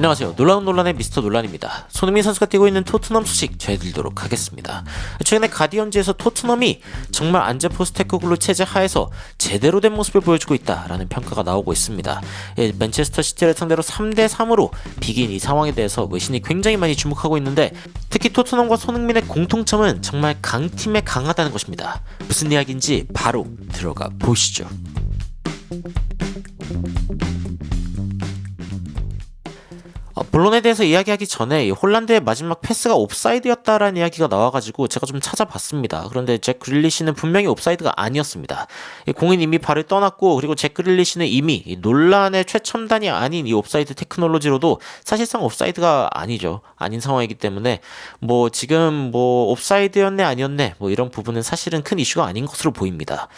안녕하세요. 놀라운 논란의 미스터 논란입니다. 손흥민 선수가 뛰고 있는 토트넘 소식 전해드리도록 하겠습니다. 최근에 가디언즈에서 토트넘이 정말 안제 포스테코글루 체제 하에서 제대로 된 모습을 보여주고 있다라는 평가가 나오고 있습니다. 예, 맨체스터 시티를 상대로 3대 3으로 비긴 이 상황에 대해서 외신이 굉장히 많이 주목하고 있는데 특히 토트넘과 손흥민의 공통점은 정말 강팀에 강하다는 것입니다. 무슨 이야기인지 바로 들어가 보시죠. 어, 본론에 대해서 이야기하기 전에 이 홀란드의 마지막 패스가 옵사이드였다라는 이야기가 나와가지고 제가 좀 찾아봤습니다. 그런데 잭 그릴리시는 분명히 옵사이드가 아니었습니다. 이 공은 이미 발을 떠났고 그리고 잭 그릴리시는 이미 이 논란의 최첨단이 아닌 이 옵사이드 테크놀로지로도 사실상 옵사이드가 아니죠. 아닌 상황이기 때문에 뭐 지금 뭐 옵사이드였네 아니었네 뭐 이런 부분은 사실은 큰 이슈가 아닌 것으로 보입니다.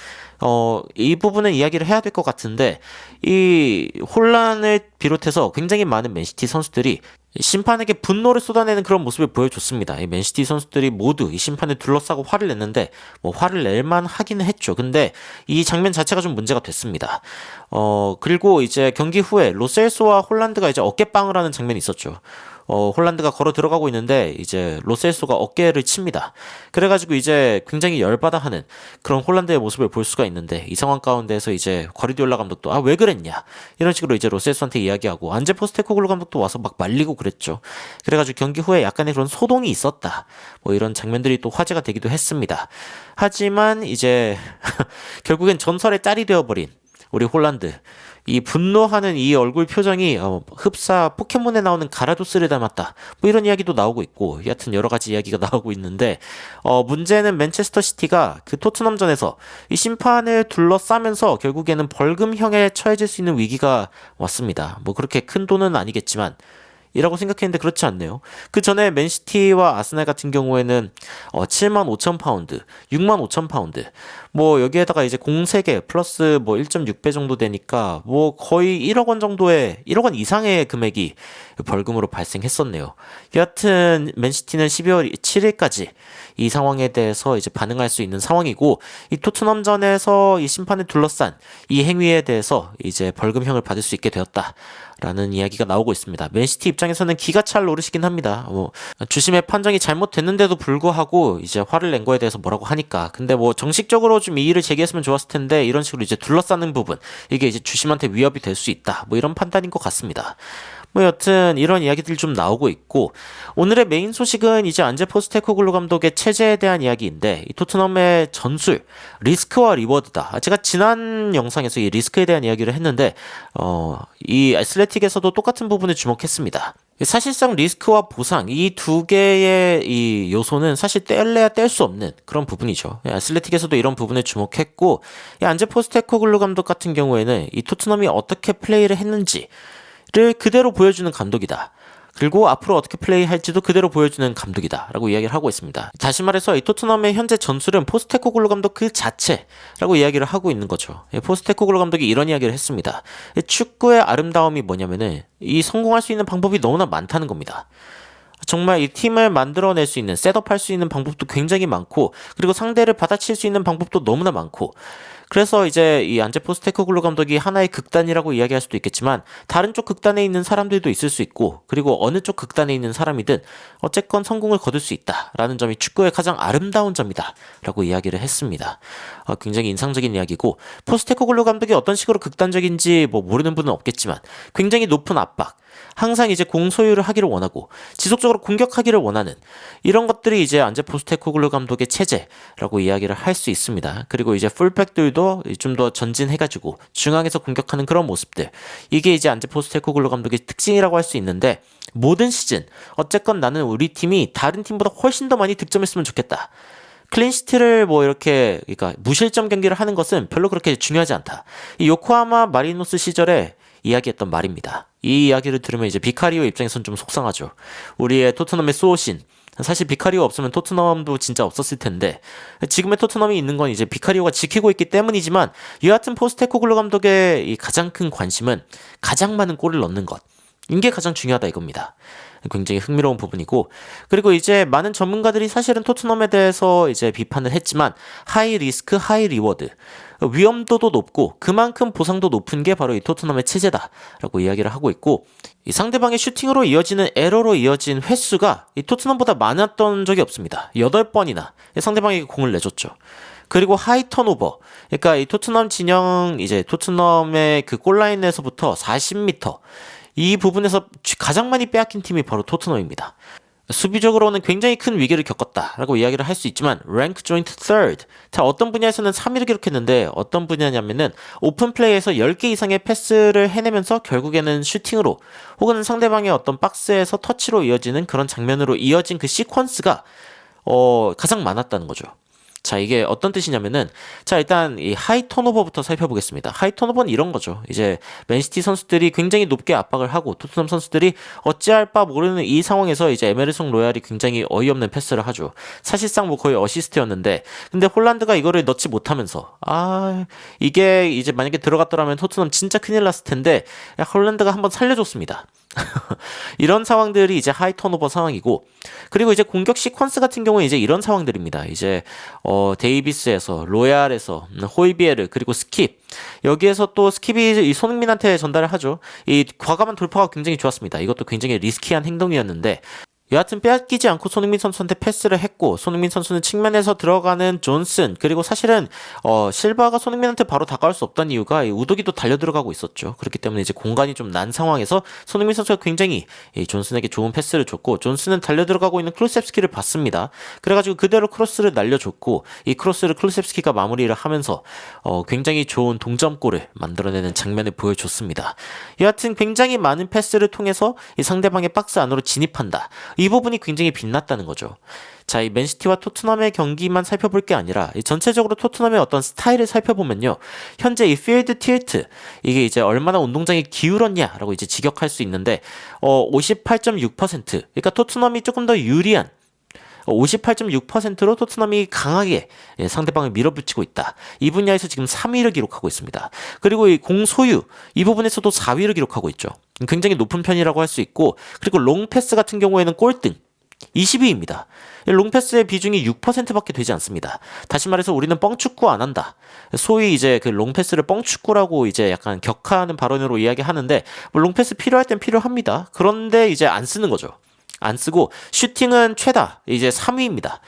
어, 이 부분은 이야기를 해야 될 것 같은데, 이 혼란을 비롯해서 굉장히 많은 맨시티 선수들이 심판에게 분노를 쏟아내는 그런 모습을 보여줬습니다. 이 맨시티 선수들이 모두 이 심판을 둘러싸고 화를 냈는데, 뭐 화를 낼만 하기는 했죠. 근데 이 장면 자체가 좀 문제가 됐습니다. 어, 그리고 이제 경기 후에 로셀소와 홀란드가 이제 어깨빵을 하는 장면이 있었죠. 어, 홀란드가 걸어 들어가고 있는데 이제 로셀소가 어깨를 칩니다. 그래가지고 이제 굉장히 열받아 하는 그런 홀란드의 모습을 볼 수가 있는데 이 상황 가운데서 이제 과리디올라 감독도 아 왜 그랬냐 이런 식으로 이제 로셀소한테 이야기하고 안제 포스테코글루 감독도 와서 막 말리고 그랬죠. 그래가지고 경기 후에 약간의 그런 소동이 있었다. 뭐 이런 장면들이 또 화제가 되기도 했습니다. 하지만 이제 결국엔 전설의 짤이 되어버린 우리 홀란드 이 분노하는 이 얼굴 표정이 어, 흡사 포켓몬에 나오는 가라도스를 닮았다. 뭐 이런 이야기도 나오고 있고 여하튼 여러 가지 이야기가 나오고 있는데 어, 문제는 맨체스터 시티가 그 토트넘전에서 이 심판을 둘러싸면서 결국에는 벌금형에 처해질 수 있는 위기가 왔습니다. 뭐 그렇게 큰 돈은 아니겠지만 이라고 생각했는데 그렇지 않네요. 그 전에 맨시티와 아스날 같은 경우에는 어 7만 5천 파운드, 6만 5천 파운드. 뭐 여기에다가 이제 공세계 플러스 뭐 1.6배 정도 되니까 뭐 거의 1억 원 정도의 1억 원 이상의 금액이 벌금으로 발생했었네요. 여하튼 맨시티는 12월 7일까지 이 상황에 대해서 이제 반응할 수 있는 상황이고 이 토트넘전에서 이 심판을 둘러싼 이 행위에 대해서 이제 벌금형을 받을 수 있게 되었다. 라는 이야기가 나오고 있습니다. 맨시티 입장에서는 기가 찰 노릇이긴 합니다. 뭐 주심의 판정이 잘못됐는데도 불구하고 이제 화를 낸 거에 대해서 뭐라고 하니까 근데 뭐 정식적으로 좀 이의를 제기했으면 좋았을 텐데 이런 식으로 이제 둘러싸는 부분 이게 이제 주심한테 위협이 될 수 있다. 뭐 이런 판단인 것 같습니다. 뭐 여튼 이런 이야기들이 좀 나오고 있고 오늘의 메인 소식은 이제 안제 포스테코글루 감독의 체제에 대한 이야기인데 이 토트넘의 전술 리스크와 리워드다. 제가 지난 영상에서 이 리스크에 대한 이야기를 했는데 어 이 애슬레틱에서도 똑같은 부분을 주목했습니다. 사실상 리스크와 보상 이 두 개의 이 요소는 사실 뗄래야 뗄 수 없는 그런 부분이죠. 애슬레틱에서도 이런 부분을 주목했고 이 안제 포스테코글루 감독 같은 경우에는 이 토트넘이 어떻게 플레이를 했는지 를 그대로 보여주는 감독이다. 그리고 앞으로 어떻게 플레이할지도 그대로 보여주는 감독이다라고 이야기를 하고 있습니다. 다시 말해서 이 토트넘의 현재 전술은 포스테코글루 감독 그 자체라고 이야기를 하고 있는 거죠. 예, 포스테코글루 감독이 이런 이야기를 했습니다. 축구의 아름다움이 뭐냐면은 이 성공할 수 있는 방법이 너무나 많다는 겁니다. 정말 이 팀을 만들어낼 수 있는 셋업할 수 있는 방법도 굉장히 많고 그리고 상대를 받아칠 수 있는 방법도 너무나 많고 그래서 이제 이 안제 포 스테코글루 감독이 하나의 극단이라고 이야기할 수도 있겠지만 다른 쪽 극단에 있는 사람들도 있을 수 있고 그리고 어느 쪽 극단에 있는 사람이든 어쨌건 성공을 거둘 수 있다라는 점이 축구의 가장 아름다운 점이다라고 이야기를 했습니다. 어, 굉장히 인상적인 이야기고 포스테코글루 감독이 어떤 식으로 극단적인지 뭐 모르는 분은 없겠지만 굉장히 높은 압박 항상 이제 공소유를 하기를 원하고 지속적으로 공격하기를 원하는 이런 것들이 이제 안제 포스테코글루 감독의 체제라고 이야기를 할 수 있습니다. 그리고 이제 풀백들도 좀 더 전진해가지고 중앙에서 공격하는 그런 모습들 이게 이제 안제 포스테코글루 감독의 특징이라고 할 수 있는데 모든 시즌 어쨌건 나는 우리 팀이 다른 팀보다 훨씬 더 많이 득점했으면 좋겠다. 클린시티를 뭐 이렇게 그러니까 무실점 경기를 하는 것은 별로 그렇게 중요하지 않다. 이 요코하마 마리노스 시절에 이야기했던 말입니다. 이 이야기를 들으면 이제 비카리오 입장에선 좀 속상하죠. 우리의 토트넘의 수호신. 사실 비카리오 없으면 토트넘도 진짜 없었을 텐데 지금의 토트넘이 있는 건 이제 비카리오가 지키고 있기 때문이지만 여하튼 포스테코글로 감독의 이 가장 큰 관심은 가장 많은 골을 넣는 것. 이게 가장 중요하다 이겁니다. 굉장히 흥미로운 부분이고 그리고 이제 많은 전문가들이 사실은 토트넘에 대해서 이제 비판을 했지만 하이 리스크 하이 리워드 위험도도 높고 그만큼 보상도 높은 게 바로 이 토트넘의 체제다라고 이야기를 하고 있고 이 상대방의 슈팅으로 이어지는 에러로 이어진 횟수가 이 토트넘보다 많았던 적이 없습니다. 8번이나 상대방에게 공을 내줬죠. 그리고 하이 턴오버. 그러니까 이 토트넘 진영 이제 토트넘의 그 골라인에서부터 40m 이 부분에서 가장 많이 빼앗긴 팀이 바로 토트넘입니다. 수비적으로는 굉장히 큰 위기를 겪었다라고 이야기를 할 수 있지만 랭크 조인트 third. 자, 어떤 분야에서는 3위를 기록했는데 어떤 분야냐면은 오픈 플레이에서 10개 이상의 패스를 해내면서 결국에는 슈팅으로 혹은 상대방의 어떤 박스에서 터치로 이어지는 그런 장면으로 이어진 그 시퀀스가 어, 가장 많았다는 거죠. 자, 이게 어떤 뜻이냐면은, 자, 일단 이 하이 턴오버부터 살펴보겠습니다. 하이 턴오버는 이런 거죠. 이제 맨시티 선수들이 굉장히 높게 압박을 하고 토트넘 선수들이 어찌할 바 모르는 이 상황에서 이제 에메르송 로얄이 굉장히 어이없는 패스를 하죠. 사실상 뭐 거의 어시스트였는데, 근데 홀란드가 이거를 넣지 못하면서, 아, 이게 이제 만약에 들어갔더라면 토트넘 진짜 큰일 났을 텐데, 홀란드가 한번 살려줬습니다. 이런 상황들이 이제 하이 턴오버 상황이고 그리고 이제 공격 시퀀스 같은 경우는 이제 이런 상황들입니다. 이제 어 데이비스에서 로얄에서 호이비에르 그리고 스킵 여기에서 또 스킵이 이 손흥민한테 전달을 하죠. 이 과감한 돌파가 굉장히 좋았습니다. 이것도 굉장히 리스키한 행동이었는데 여하튼 빼앗기지 않고 손흥민 선수한테 패스를 했고 손흥민 선수는 측면에서 들어가는 존슨 그리고 사실은 어 실바가 손흥민한테 바로 다가올 수 없다는 이유가 우도기도 달려 들어가고 있었죠. 그렇기 때문에 이제 공간이 좀 난 상황에서 손흥민 선수가 굉장히 이 존슨에게 좋은 패스를 줬고 존슨은 달려 들어가고 있는 클루셉스키를 봤습니다. 그래가지고 그대로 크로스를 날려줬고 이 크로스를 클루셉스키가 마무리를 하면서 어 굉장히 좋은 동점골을 만들어내는 장면을 보여줬습니다. 여하튼 굉장히 많은 패스를 통해서 이 상대방의 박스 안으로 진입한다. 이 부분이 굉장히 빛났다는 거죠. 자, 이 맨시티와 토트넘의 경기만 살펴볼 게 아니라 전체적으로 토트넘의 어떤 스타일을 살펴보면요. 현재 이 필드 틸트 이게 이제 얼마나 운동장이 기울었냐라고 이제 직역할 수 있는데 어 58.6% 그러니까 토트넘이 조금 더 유리한 58.6%로 토트넘이 강하게 예, 상대방을 밀어붙이고 있다. 이 분야에서 지금 3위를 기록하고 있습니다. 그리고 이 공소유 이 부분에서도 4위를 기록하고 있죠. 굉장히 높은 편이라고 할 수 있고 그리고 롱패스 같은 경우에는 꼴등 20위입니다. 롱패스의 비중이 6%밖에 되지 않습니다. 다시 말해서 우리는 뻥축구 안 한다. 소위 이제 그 롱패스를 뻥축구라고 이제 약간 격하는 발언으로 이야기하는데 뭐 롱패스 필요할 땐 필요합니다. 그런데 이제 안 쓰는 거죠. 안 쓰고 슈팅은 최다 이제 3위입니다.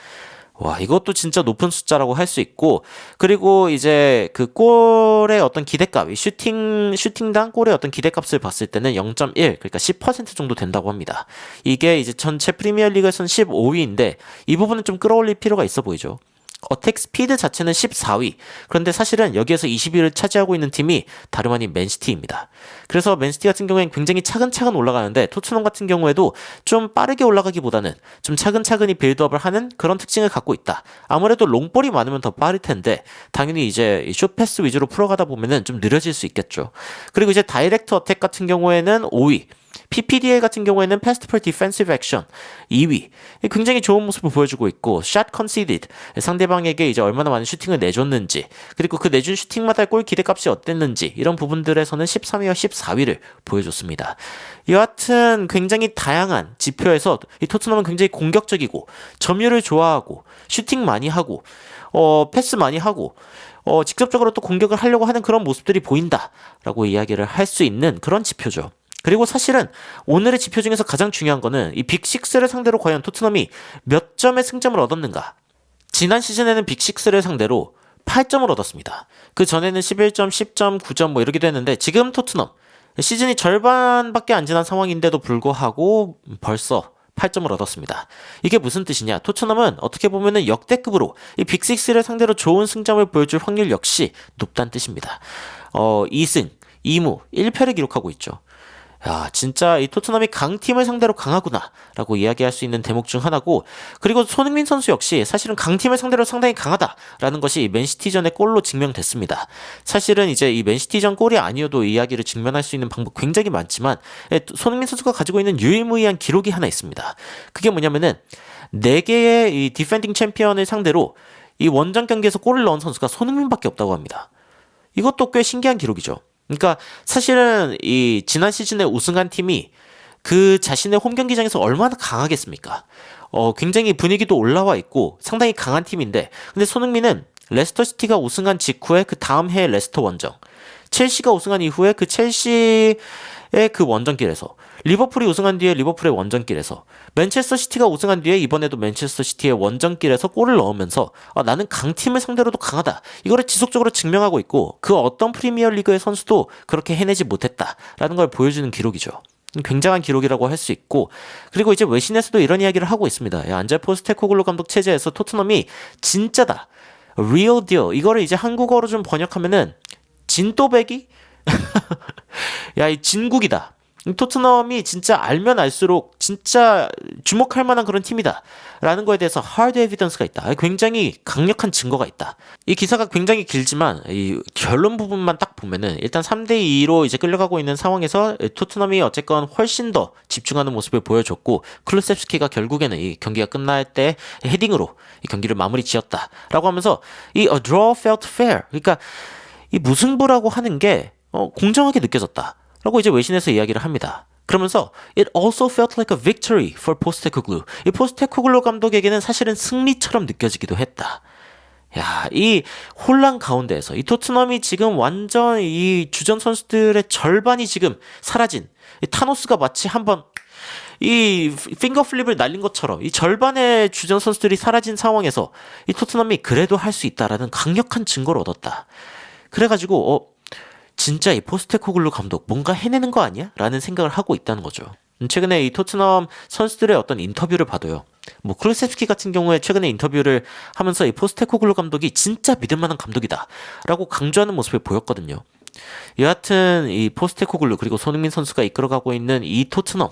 와, 이것도 진짜 높은 숫자라고 할 수 있고, 그리고 이제 그 골의 어떤 기대값, 이 슈팅, 슈팅당 골의 어떤 기대값을 봤을 때는 0.1, 그러니까 10% 정도 된다고 합니다. 이게 이제 전체 프리미어 리그에서는 15위인데, 이 부분은 좀 끌어올릴 필요가 있어 보이죠. 어택 스피드 자체는 14위. 그런데 사실은 여기에서 20위를 차지하고 있는 팀이 다름 아닌 맨시티입니다. 그래서 맨시티 같은 경우에는 굉장히 차근차근 올라가는데 토트넘 같은 경우에도 좀 빠르게 올라가기보다는 좀 차근차근히 빌드업을 하는 그런 특징을 갖고 있다. 아무래도 롱볼이 많으면 더 빠를 텐데 당연히 이제 숏패스 위주로 풀어가다 보면은 좀 느려질 수 있겠죠. 그리고 이제 다이렉트 어택 같은 경우에는 5위. PPDA 같은 경우에는 Pass per Defensive Action 2위. 굉장히 좋은 모습을 보여주고 있고, Shot Conceded. 상대방에게 이제 얼마나 많은 슈팅을 내줬는지, 그리고 그 내준 슈팅마다 골 기대값이 어땠는지, 이런 부분들에서는 13위와 14위를 보여줬습니다. 여하튼 굉장히 다양한 지표에서 이 토트넘은 굉장히 공격적이고, 점유를 좋아하고, 슈팅 많이 하고, 어, 패스 많이 하고, 어, 직접적으로 또 공격을 하려고 하는 그런 모습들이 보인다라고 이야기를 할 수 있는 그런 지표죠. 그리고 사실은 오늘의 지표 중에서 가장 중요한 거는 이 빅6를 상대로 과연 토트넘이 몇 점의 승점을 얻었는가. 지난 시즌에는 빅6를 상대로 8점을 얻었습니다. 그 전에는 11점, 10점, 9점 뭐 이렇게 됐는데 지금 토트넘 시즌이 절반밖에 안 지난 상황인데도 불구하고 벌써 8점을 얻었습니다. 이게 무슨 뜻이냐? 토트넘은 어떻게 보면은 역대급으로 이 빅6를 상대로 좋은 승점을 보여줄 확률 역시 높다는 뜻입니다. 어, 2승, 2무, 1패를 기록하고 있죠. 야, 진짜 이 토트넘이 강팀을 상대로 강하구나라고 이야기할 수 있는 대목 중 하나고 그리고 손흥민 선수 역시 사실은 강팀을 상대로 상당히 강하다라는 것이 맨시티전의 골로 증명됐습니다. 사실은 이제 이 맨시티전 골이 아니어도 이야기를 증명할 수 있는 방법 굉장히 많지만 예, 손흥민 선수가 가지고 있는 유일무이한 기록이 하나 있습니다. 그게 뭐냐면은 4개의 이 디펜딩 챔피언을 상대로 이 원정 경기에서 골을 넣은 선수가 손흥민밖에 없다고 합니다. 이것도 꽤 신기한 기록이죠. 그러니까 사실은 이 지난 시즌에 우승한 팀이 그 자신의 홈 경기장에서 얼마나 강하겠습니까? 어, 굉장히 분위기도 올라와 있고 상당히 강한 팀인데 근데 손흥민은 레스터 시티가 우승한 직후에 그 다음 해에 레스터 원정, 첼시가 우승한 이후에 그 첼시의 그 원정길에서 리버풀이 우승한 뒤에 리버풀의 원정길에서 맨체스터 시티가 우승한 뒤에 이번에도 맨체스터 시티의 원정길에서 골을 넣으면서 아, 나는 강팀을 상대로도 강하다. 이거를 지속적으로 증명하고 있고 그 어떤 프리미어 리그의 선수도 그렇게 해내지 못했다라는 걸 보여주는 기록이죠. 굉장한 기록이라고 할 수 있고 그리고 이제 외신에서도 이런 이야기를 하고 있습니다. 야, 안젤 포스테코글루 감독 체제에서 토트넘이 진짜다. real. 이거를 이제 한국어로 좀 번역하면은 진또배기? 야, 이 진국이다. 이 토트넘이 진짜 알면 알수록 진짜 주목할 만한 그런 팀이다. 라는 거에 대해서 하드 에비던스가 있다. 굉장히 강력한 증거가 있다. 이 기사가 굉장히 길지만 이 결론 부분만 딱 보면은 일단 3대 2로 이제 끌려가고 있는 상황에서 토트넘이 어쨌건 훨씬 더 집중하는 모습을 보여줬고 클루셉스키가 결국에는 이 경기가 끝날 때 헤딩으로 이 경기를 마무리 지었다라고 하면서 이 a draw felt fair. 그러니까 이 무승부라고 하는 게 어, 공정하게 느껴졌다. 라고 이제 외신에서 이야기를 합니다. 그러면서 it also felt like a victory for 포스테코글루. 이 포스테코글루 감독에게는 사실은 승리처럼 느껴지기도 했다. 야, 이 혼란 가운데에서 이 토트넘이 지금 완전 이 주전 선수들의 절반이 지금 사라진 이 타노스가 마치 한번 이 핑거 플립을 날린 것처럼 이 절반의 주전 선수들이 사라진 상황에서 이 토트넘이 그래도 할 수 있다라는 강력한 증거를 얻었다. 그래가지고 어 진짜 이 포스테코글루 감독 뭔가 해내는 거 아니야? 라는 생각을 하고 있다는 거죠. 음, 최근에 이 토트넘 선수들의 어떤 인터뷰를 봐도요. 뭐 클루셉스키 같은 경우에 최근에 인터뷰를 하면서 이 포스테코글루 감독이 진짜 믿을 만한 감독이다. 라고 강조하는 모습을 보였거든요. 여하튼 이 포스테코글루 그리고 손흥민 선수가 이끌어가고 있는 이 토트넘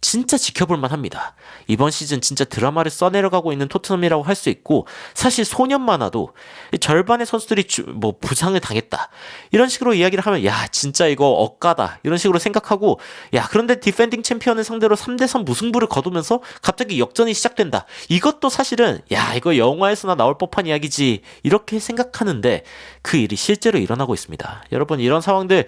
진짜 지켜볼 만 합니다. 이번 시즌 진짜 드라마를 써내려가고 있는 토트넘이라고 할 수 있고 사실 소년 만 화도 절반의 선수들이 주, 뭐 부상을 당했다 이런 식으로 이야기를 하면 야 진짜 이거 억까다 이런 식으로 생각하고 야 그런데 디펜딩 챔피언을 상대로 3대3 무승부를 거두면서 갑자기 역전이 시작된다 이것도 사실은 야 이거 영화에서나 나올 법한 이야기지 이렇게 생각하는데 그 일이 실제로 일어나고 있습니다. 여러분 이런 상황들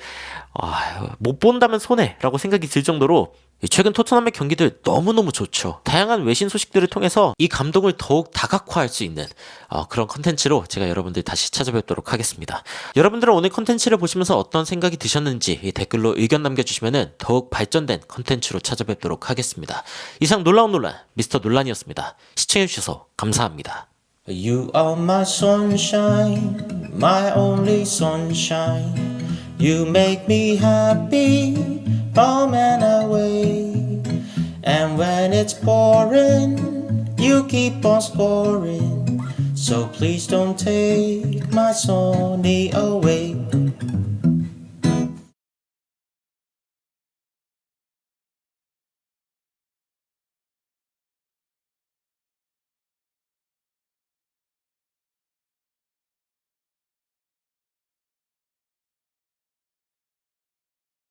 아, 못 본다면 손해라고 생각이 들 정도로 최근 토트넘의 경기들 너무너무 좋죠. 다양한 외신 소식들을 통해서 이 감동을 더욱 다각화할 수 있는 어, 그런 컨텐츠로 제가 여러분들 다시 찾아뵙도록 하겠습니다. 여러분들은 오늘 컨텐츠를 보시면서 어떤 생각이 드셨는지 댓글로 의견 남겨주시면 더욱 발전된 컨텐츠로 찾아뵙도록 하겠습니다. 이상 놀라운 논란 미스터 논란이었습니다. 시청해주셔서 감사합니다. You are my sunshine, my only sunshine. You make me happy, home and away. And when it's pouring, you keep on scoring. So please don't take my Sony away.